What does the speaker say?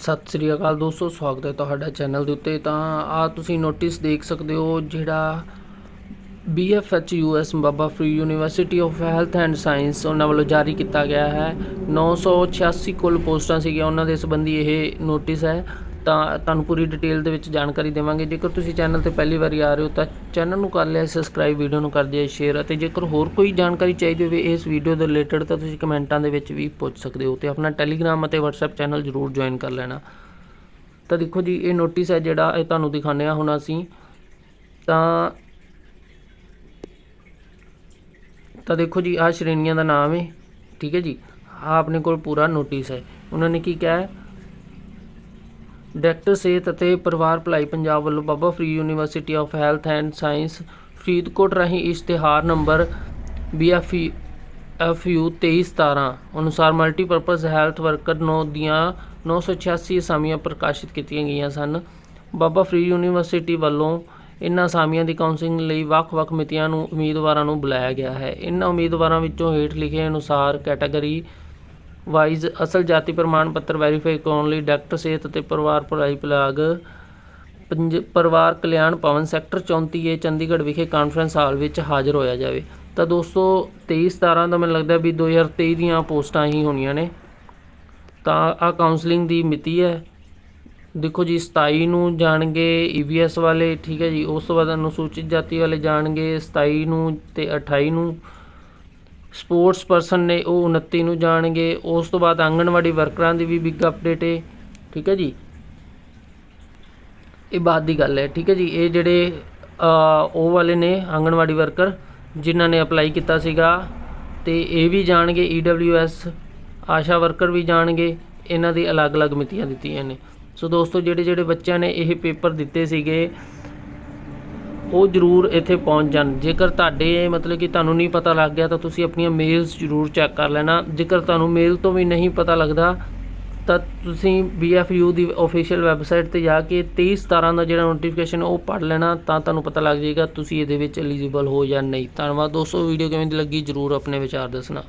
ਸਤਿ ਸ੍ਰੀ ਅਕਾਲ ਦੋਸਤੋ, ਸਵਾਗਤ ਹੈ ਤੁਹਾਡਾ ਚੈਨਲ ਦੇ ਉੱਤੇ। ਤਾਂ ਆ ਤੁਸੀਂ ਨੋਟਿਸ ਦੇਖ ਸਕਦੇ ਹੋ ਜਿਹੜਾ BFHUS Baba Farid university of health and science ਉਹਨਾਂ ਵੱਲੋਂ ਜਾਰੀ ਕੀਤਾ ਗਿਆ ਹੈ। 986 ਕੋਲ ਪੋਸਟਾਂ ਸੀਗੀਆਂ, ਉਹਨਾਂ ਦੇ ਸੰਬੰਧੀ ਇਹ ਨੋਟਿਸ ਹੈ। ਤਾਂ ਤੁਹਾਨੂੰ ਪੂਰੀ ਡਿਟੇਲ ਦੇ ਵਿੱਚ ਜਾਣਕਾਰੀ ਦੇਵਾਂਗੇ। ਜੇਕਰ ਤੁਸੀਂ ਚੈਨਲ ਤੇ ਪਹਿਲੀ ਵਾਰੀ ਆ ਰਹੇ ਹੋ ਤਾਂ ਚੈਨਲ ਨੂੰ ਕਰ ਲਿਆ ਸਬਸਕ੍ਰਾਈਬ ਵੀਡੀਓ ਨੂੰ ਕਰ ਦਿਆ ਸ਼ੇਅਰ ਅਤੇ ਜੇਕਰ ਹੋਰ ਕੋਈ ਜਾਣਕਾਰੀ ਚਾਹੀਦੀ ਹੋਵੇ ਇਸ ਵੀਡੀਓ ਦੇ ਰਿਲੇਟਡ ਤਾਂ ਤੁਸੀਂ ਕਮੈਂਟਾਂ ਦੇ ਵਿੱਚ ਵੀ ਪੁੱਛ ਸਕਦੇ ਹੋ ਤੇ ਆਪਣਾ ਟੈਲੀਗ੍ਰਾਮ ਅਤੇ WhatsApp ਚੈਨਲ ਜ਼ਰੂਰ ਜੁਆਇਨ ਕਰ ਲੈਣਾ। ਤਾਂ ਦੇਖੋ ਜੀ, ਇਹ ਨੋਟਿਸ ਹੈ ਜਿਹੜਾ ਇਹ ਤੁਹਾਨੂੰ ਦਿਖਾਉਂਦੇ ਆ ਹੁਣ ਅਸੀਂ। ਤਾਂ ਤਾਂ ਦੇਖੋ ਜੀ, ਆਹ ਸ਼੍ਰੇਣੀਆਂ ਦਾ ਨਾਮ ਹੈ, ਠੀਕ ਹੈ ਜੀ। ਆ ਆਪਣੇ ਕੋਲ ਪੂਰਾ ਨੋਟਿਸ ਹੈ। ਉਹਨਾਂ ਨੇ ਕੀ ਕਿਹਾ ਹੈ? ਡਾਇਰੈਕਟਰ ਸਿਹਤ ਅਤੇ ਪਰਿਵਾਰ ਭਲਾਈ ਪੰਜਾਬ ਵੱਲੋਂ Baba Farid university of health and science Faridkot ਰਾਹੀਂ ਇਸ਼ਤਿਹਾਰ ਨੰਬਰ BFU FU 2317 ਅਨੁਸਾਰ ਮਲਟੀਪਰਪਸ ਹੈਲਥ ਵਰਕਰ ਨੌ ਦੀਆਂ 986 ਅਸਾਮੀਆਂ ਪ੍ਰਕਾਸ਼ਿਤ ਕੀਤੀਆਂ ਗਈਆਂ ਸਨ। ਬਾਬਾ ਫਰੀ ਯੂਨੀਵਰਸਿਟੀ ਵੱਲੋਂ ਇਨ੍ਹਾਂ ਅਸਾਮੀਆਂ ਦੀ ਕਾਉਂਸਲਿੰਗ ਲਈ ਵੱਖ-ਵੱਖ ਮਿਤੀਆਂ ਨੂੰ ਉਮੀਦਵਾਰਾਂ ਨੂੰ ਬੁਲਾਇਆ ਗਿਆ ਹੈ। ਇਨ੍ਹਾਂ ਉਮੀਦਵਾਰਾਂ ਵਿੱਚੋਂ ਹੇਠ ਲਿਖੇ ਅਨੁਸਾਰ ਕੈਟਾਗਰੀ ਵਾਈਜ਼ ਅਸਲ ਜਾਤੀ ਪ੍ਰਮਾਣ ਪੱਤਰ ਵੈਰੀਫਾਈ ਕਰਾਉਣ ਲਈ ਡਾਕਟਰ ਸਿਹਤ ਅਤੇ ਪਰਿਵਾਰ ਭਲਾਈ ਵਿਭਾਗ ਪੰਜ, ਪਰਿਵਾਰ ਕਲਿਆਣ ਭਵਨ ਸੈਕਟਰ 34 ਏ, ਚੰਡੀਗੜ੍ਹ ਵਿਖੇ ਕਾਨਫਰੰਸ ਹਾਲ ਵਿੱਚ ਹਾਜ਼ਰ ਹੋਇਆ ਜਾਵੇ। ਤਾਂ ਦੋਸਤੋ 23 17 ਦਾ ਮੈਨੂੰ ਲੱਗਦਾ ਵੀ 2023 ਦੀਆਂ ਪੋਸਟਾਂ ਹੀ ਹੋਣੀਆਂ ਨੇ। ਤਾਂ ਆ ਕਾਉਂਸਲਿੰਗ ਦੀ ਮਿਤੀ ਹੈ। ਦੇਖੋ ਜੀ 27 ਨੂੰ ਜਾਣਗੇ ਈਵੀਐਸ ਵਾਲੇ, ਠੀਕ ਹੈ ਜੀ, ਉਸ ਤੋਂ ਬਾਅਦ ਅਨੁਸੂਚਿਤ ਜਾਤੀ ਵਾਲੇ ਜਾਣਗੇ 27 ਨੂੰ ਤੇ 28 ਨੂੰ। ਸਪੋਰਟਸ ਪਰਸਨ ਨੇ ਉਹ 29 ਨੂੰ ਜਾਣਗੇ। ਉਸ ਤੋਂ ਬਾਅਦ ਆਂਗਣਵਾੜੀ ਵਰਕਰਾਂ ਦੀ ਵੀ ਬਿਗ ਅਪਡੇਟ ਹੈ ਠੀਕ ਹੈ ਜੀ? ਇਹ ਬਾਅਦ ਦੀ ਗੱਲ ਹੈ। ਠੀਕ ਹੈ ਜੀ? ਇਹ ਜਿਹੜੇ ਉਹ ਵਾਲੇ ਨੇ ਆਂਗਣਵਾੜੀ ਵਰਕਰ, ਜਿਨ੍ਹਾਂ ਨੇ ਅਪਲਾਈ ਕੀਤਾ ਸੀਗਾ, ਤੇ ਇਹ ਵੀ ਜਾਣਗੇ। ਈਡਬਲਯੂਐਸ ਆਸ਼ਾ ਵਰਕਰ ਵੀ ਜਾਣਗੇ। ਇਹਨਾਂ ਦੀ ਅਲੱਗ-ਅਲੱਗ ਮਿਤੀਆਂ ਦਿੱਤੀਆਂ ਨੇ। ਸੋ ਦੋਸਤੋ ਜਿਹੜੇ ਜਿਹੜੇ ਬੱਚਿਆਂ ਨੇ ਇਹ ਪੇਪਰ ਦਿੱਤੇ ਸੀਗੇ ਉਹ ਜ਼ਰੂਰ ਇੱਥੇ ਪਹੁੰਚ ਜਾਣ। ਜੇਕਰ ਤੁਹਾਡੇ ਮਤਲਬ ਕਿ ਤੁਹਾਨੂੰ ਨਹੀਂ ਪਤਾ ਲੱਗ ਗਿਆ ਤਾਂ ਤੁਸੀਂ ਆਪਣੀਆਂ ਮੇਲਸ ਜ਼ਰੂਰ ਚੈੱਕ ਕਰ ਲੈਣਾ। ਜੇਕਰ ਤੁਹਾਨੂੰ ਮੇਲ ਤੋਂ ਵੀ ਨਹੀਂ ਪਤਾ ਲੱਗਦਾ, ਤਾਂ ਤੁਸੀਂ BFU ਦੀ ਅਫੀਸ਼ੀਅਲ ਵੈਬਸਾਈਟ ਤੇ ਜਾ ਕੇ 23 17 ਦਾ ਜਿਹੜਾ ਨੋਟੀਫਿਕੇਸ਼ਨ ਉਹ ਪੜ੍ਹ ਲੈਣਾ, ਤਾਂ ਤੁਹਾਨੂੰ ਪਤਾ ਲੱਗ ਜਾਏਗਾ ਤੁਸੀਂ ਇਹਦੇ ਵਿੱਚ ਐਲੀਜੀਬਲ ਹੋ ਜਾਂ ਨਹੀਂ। ਧੰਨਵਾਦ ਦੋਸਤੋ ਵੀਡੀਓ ਕਿਵੇਂ ਦੀ ਲੱਗੀ ਜ਼ਰੂਰ ਆਪਣੇ ਵਿਚਾਰ ਦੱਸਣਾ।